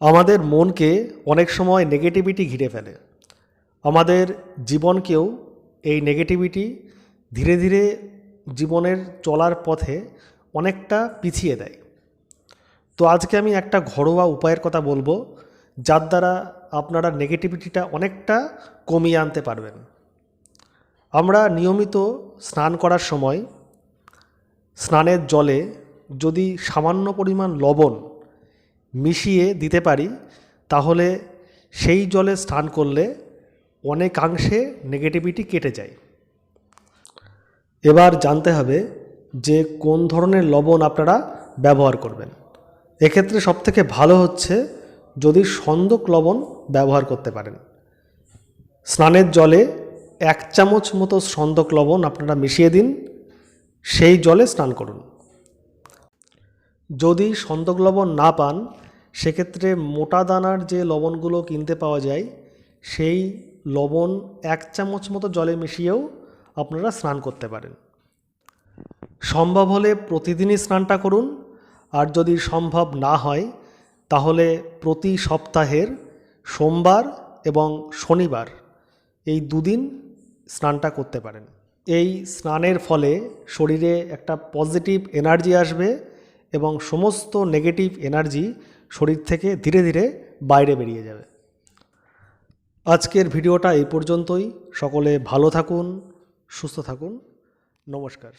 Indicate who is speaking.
Speaker 1: আমাদের মনকে অনেক সময় নেগেটিভিটি ঘিরে ফেলে। আমাদের জীবনকেও এই নেগেটিভিটি ধীরে ধীরে জীবনের চলার পথে অনেকটা পিছিয়ে দেয়। তো আজকে আমি একটা ঘরোয়া উপায়ের কথা বলব, যার দ্বারা আপনারা নেগেটিভিটিটা অনেকটা কমিয়ে আনতে পারবেন। আমরা নিয়মিত স্নান করার সময় স্নানের জলে যদি সামান্য পরিমাণ লবণ মিশিয়ে দিতে পারি, তাহলে সেই জলে স্নান করলে অনেকাংশে নেগেটিভিটি কেটে যায়। এবার জানতে হবে যে কোন ধরনের লবণ আপনারা ব্যবহার করবেন। এক্ষেত্রে সবথেকে ভালো হচ্ছে যদি সন্দক লবণ ব্যবহার করতে পারেন। স্নানের জলে এক চামচ মতো সন্দক লবণ আপনারা মিশিয়ে দিন, সেই জলে স্নান করুন। যদি সন্দক লবণ না পান সেক্ষেত্রে মোটা দানার যে লবণগুলো কিনতে পাওয়া যায়, সেই লবণ এক চামচ মতো জলে মিশিয়েও আপনারা স্নান করতে পারেন। সম্ভব হলে প্রতিদিনই স্নানটা করুন। আর যদি সম্ভব না হয়, তাহলে প্রতি সপ্তাহের সোমবার এবং শনিবার এই দুদিন স্নানটা করতে পারেন। এই স্নানের ফলে শরীরে একটা পজিটিভ এনার্জি আসবে এবং সমস্ত নেগেটিভ এনার্জি শরীর থেকে ধীরে ধীরে বাইরে বেরিয়ে যাবে। আজকের ভিডিওটা এই পর্যন্তই। সকলে ভালো থাকুন, সুস্থ থাকুন। নমস্কার।